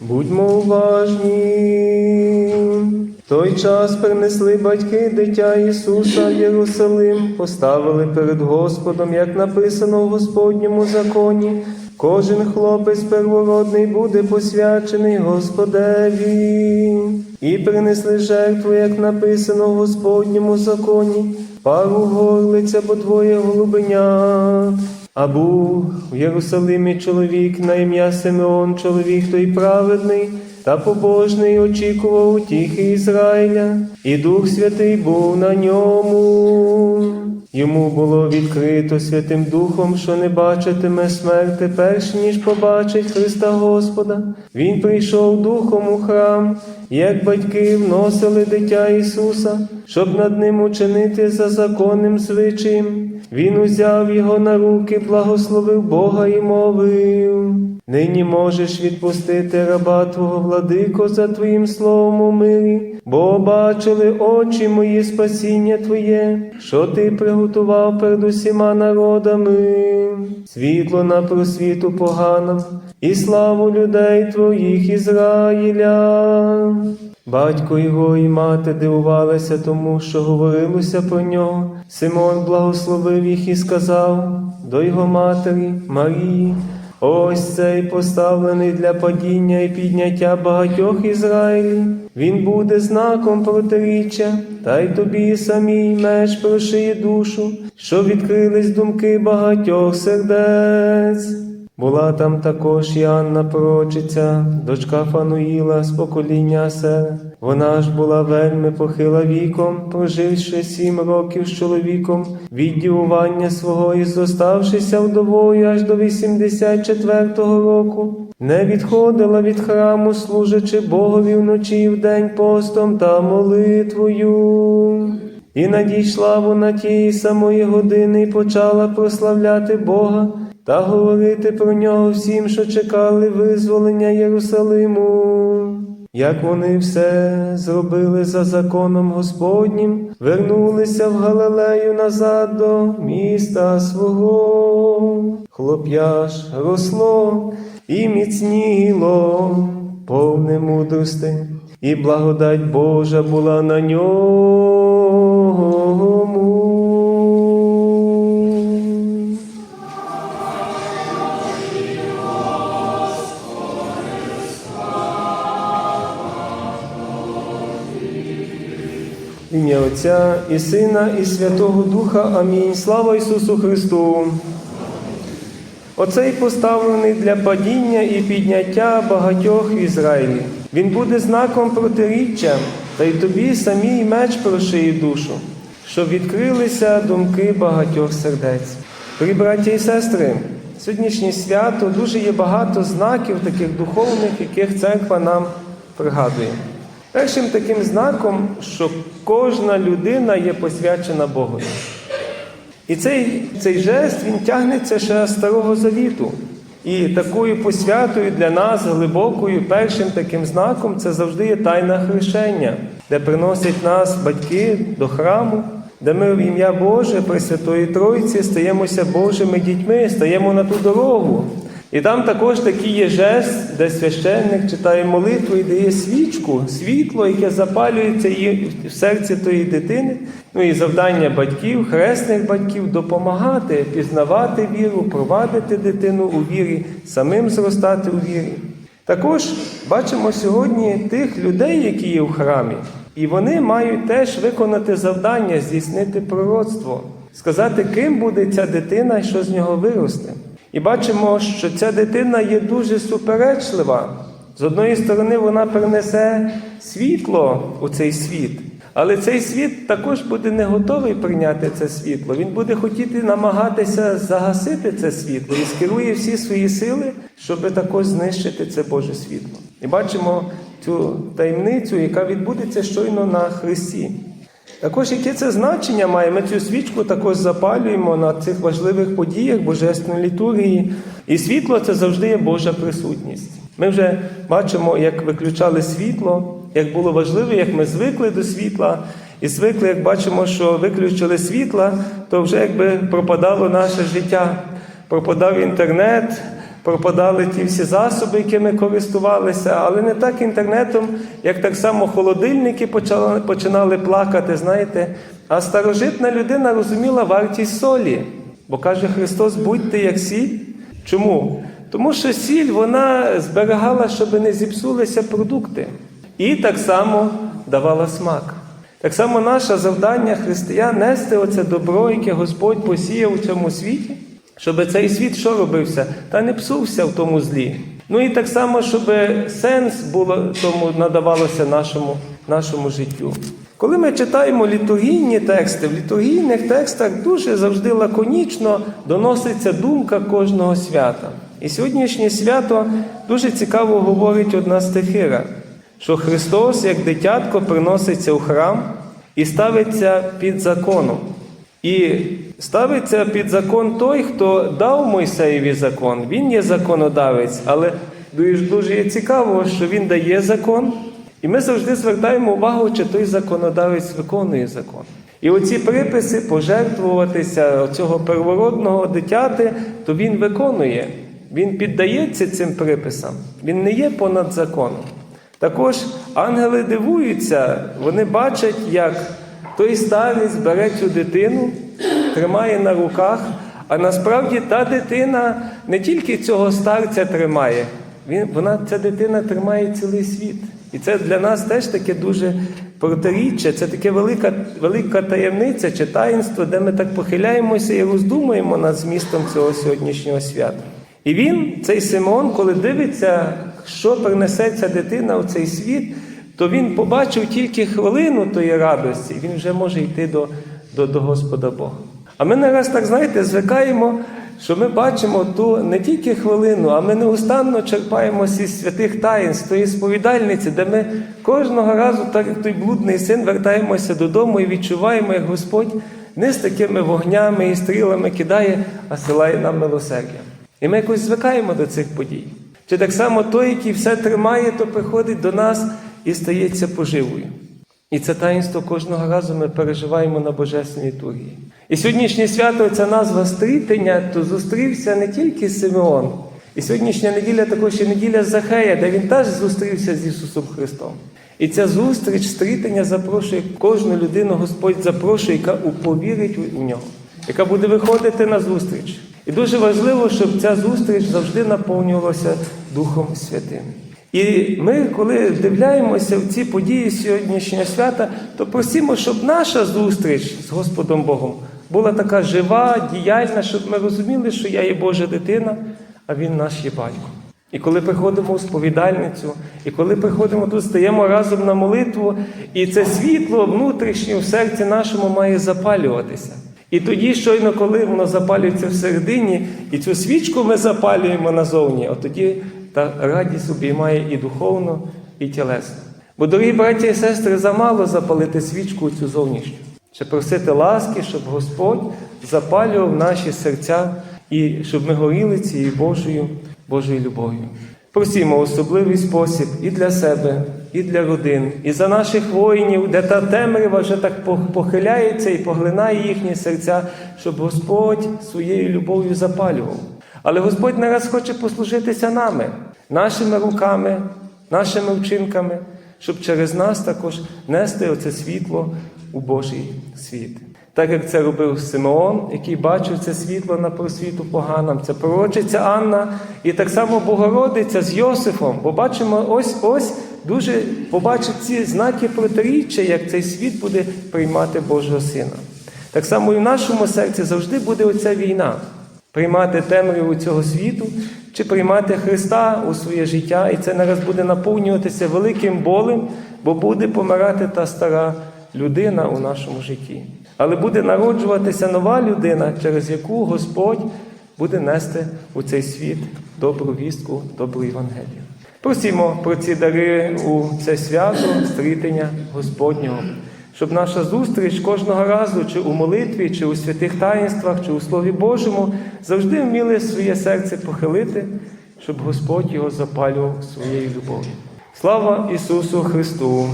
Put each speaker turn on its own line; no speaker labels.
Будьмо уважні. В той час принесли батьки дитя Ісуса Єрусалим, поставили перед Господом, як написано в Господньому законі. Кожен хлопець первородний буде посвячений Господеві. І принесли жертву, як написано в Господньому законі, пару горлиця, бо двоє голубенят. А був в Єрусалимі чоловік на ім'я Симеон, чоловік той праведний та побожний очікував утіхи Ізраїля, і Дух Святий був на ньому. Йому було відкрито Святим Духом, що не бачитиме смерти, перш ніж побачить Христа Господа. Він прийшов духом у храм, як батьки вносили дитя Ісуса, щоб над ним учинити за законним звичаєм. Він узяв його на руки, благословив Бога і мовив. Нині можеш відпустити раба Твого владико за Твоїм словом у мирі, бо бачили очі мої спасіння Твоє, що Ти приготував перед усіма народами, світло на просвіту поганам і славу людей Твоїх Ізраїля. Батько його і мати дивувалися тому, що говорилося про нього. Симон благословив їх і сказав до його матері Марії. Ось цей поставлений для падіння і підняття багатьох Ізраїлів. Він буде знаком протиріччя, та й тобі самій меч прошиє душу, що відкрились думки багатьох сердець. Була там також і Анна пророчиця, дочка Фануїла з покоління Асера. Вона ж була вельми похила віком, проживши сім років з чоловіком від дівування свого і зоставшися вдовою аж до 84-го року. Не відходила від храму, служачи Богові вночі і вдень постом та молитвою. І надійшла вона тієї самої години і почала прославляти Бога та говорити про нього всім, що чекали визволення Єрусалиму. Як вони все зробили за законом Господнім, вернулися в Галилею назад до міста свого. Хлоп'я ж росло і міцніло, повне мудрости, і благодать Божа була на ньому. Ім'я Отця і Сина, і Святого Духа. Амінь. Слава Ісусу Христу! Оцей поставлений для падіння і підняття багатьох в Ізраїлі. Він буде знаком протиріччя, та й тобі самій меч прошиє душу, щоб відкрилися думки багатьох сердець. При браття і сестри, сьогоднішнє свято дуже є багато знаків таких духовних, яких церква нам пригадує. Першим таким знаком, що кожна людина є посвячена Богові. І цей, цей жест він тягнеться ще з Старого Завіту. І такою посвятою для нас глибокою першим таким знаком це завжди є тайна хрещення, де приносять нас батьки до храму, де ми в ім'я Боже Пресвятої Тройці стаємося Божими дітьми, стаємо на ту дорогу. І там також такий є жест, де священник читає молитву і дає свічку, світло, яке запалюється в серці тої дитини. Ну і завдання батьків, хресних батьків допомагати, пізнавати віру, провадити дитину у вірі, самим зростати у вірі. Також бачимо сьогодні тих людей, які є в храмі, і вони мають теж виконати завдання, здійснити пророцтво, сказати, ким буде ця дитина і що з нього виросте. І бачимо, що ця дитина є дуже суперечлива. З одної сторони, вона принесе світло у цей світ, але цей світ також буде не готовий прийняти це світло. Він буде хотіти намагатися загасити це світло і скерує всі свої сили, щоб також знищити це Боже світло. І бачимо цю таємницю, яка відбудеться щойно на Христі. Також яке це значення має? Ми цю свічку також запалюємо на цих важливих подіях Божественної літургії. І світло це завжди є Божа присутність. Ми вже бачимо, як виключали світло, як було важливо, як ми звикли до світла, і звикли, як бачимо, що виключили світла, то вже якби пропадало наше життя, пропадав інтернет, пропадали ті всі засоби, якими користувалися, але не так інтернетом, як так само холодильники почали, починали плакати, знаєте. А старожитна людина розуміла вартість солі. Бо каже Христос, будьте як сіль. Чому? Тому що сіль вона зберігала, щоб не зіпсулися продукти. І так само давала смак. Так само наше завдання християн нести оце добро, яке Господь посіяв у цьому світі, щоб цей світ що робився? Та не псувся в тому злі. Ну і так само, щоб сенс було тому надавалося нашому, нашому життю. Коли ми читаємо літургійні тексти, в літургійних текстах дуже завжди лаконічно доноситься думка кожного свята. І сьогоднішнє свято дуже цікаво говорить одна стихира, що Христос, як дитятко, приноситься у храм і ставиться під законом. І ставиться під закон той, хто дав Мойсеєві закон. Він є законодавець, але дуже, дуже цікаво, що він дає закон. І ми завжди звертаємо увагу, чи той законодавець виконує закон. І оці приписи пожертвуватися цього первородного дитяти, то він виконує. Він піддається цим приписам. Він не є понад законом. Також ангели дивуються, вони бачать, як той старець бере цю дитину, тримає на руках, а насправді та дитина не тільки цього старця тримає, він, вона, ця дитина тримає цілий світ. І це для нас теж таке дуже протиріччя, це таке велика, велика таємниця чи таїнство, де ми так похиляємося і роздумуємо над змістом цього сьогоднішнього свята. І він, цей Симеон, коли дивиться, що принесе ця дитина у цей світ, то він побачив тільки хвилину тої радості, він вже може йти до, до, до Господа Бога. А ми не раз так, знаєте, звикаємо, що ми бачимо ту не тільки хвилину, а ми неустанно черпаємося із святих таїн, з тої сповідальниці, де ми кожного разу, так як той блудний син, вертаємося додому і відчуваємо, як Господь не з такими вогнями і стрілами кидає, а силає нам милосердя. І ми якось звикаємо до цих подій. Чи так само той, який все тримає, то приходить до нас і стається поживою. І це таїнство кожного разу ми переживаємо на Божественній літургії. І сьогоднішнє свято, ця назва стрітення, то зустрівся не тільки Симеон. І сьогоднішня неділя також є неділя Захея, де він теж зустрівся з Ісусом Христом. І ця зустріч, стрітення запрошує кожну людину, Господь запрошує, яка уповірить у нього, яка буде виходити на зустріч. І дуже важливо, щоб ця зустріч завжди наповнювалася Духом Святим. І ми, коли вдивляємося в ці події сьогоднішнього свята, то просимо, щоб наша зустріч з Господом Богом була така жива, діяльна, щоб ми розуміли, що я є Божа дитина, а Він наш є батько. І коли приходимо в сповідальницю, і коли приходимо тут, стаємо разом на молитву, і це світло внутрішнє в серці нашому має запалюватися. І тоді, щойно, коли воно запалюється всередині, і цю свічку ми запалюємо назовні, от тоді та радість обіймає і духовно, і тілесно. Бо, дорогі браті і сестри, замало запалити свічку цю зовнішню, ще просити ласки, щоб Господь запалював наші серця і щоб ми горіли цією Божою, Божою любов'ю. Просімо особливий спосіб і для себе, і для родин, і за наших воїнів, де та темрява вже так похиляється і поглинає їхні серця, щоб Господь своєю любов'ю запалював. Але Господь не раз хоче послужитися нами, нашими руками, нашими вчинками, щоб через нас також нести оце світло у Божий світ. Так як це робив Симеон, який бачив це світло на просвіту поганам, це пророчиця Анна, і так само Богородиця з Йосифом. Бо бачимо, ось ось дуже побачить ці знаки протиріччя, як цей світ буде приймати Божого Сина. Так само і в нашому серці завжди буде оця війна. Приймати темряву цього світу чи приймати Христа у своє життя, і це нараз буде наповнюватися великим болем, бо буде помирати та стара людина у нашому житті. Але буде народжуватися нова людина, через яку Господь буде нести у цей світ добру вістку, добру Євангелію. Просімо про ці дари у це свято, стрітення Господнього, щоб наша зустріч кожного разу, чи у молитві, чи у святих таїнствах, чи у Слові Божому, завжди вміли своє серце похилити, щоб Господь його запалював своєю любов'ю. Слава Ісусу Христу!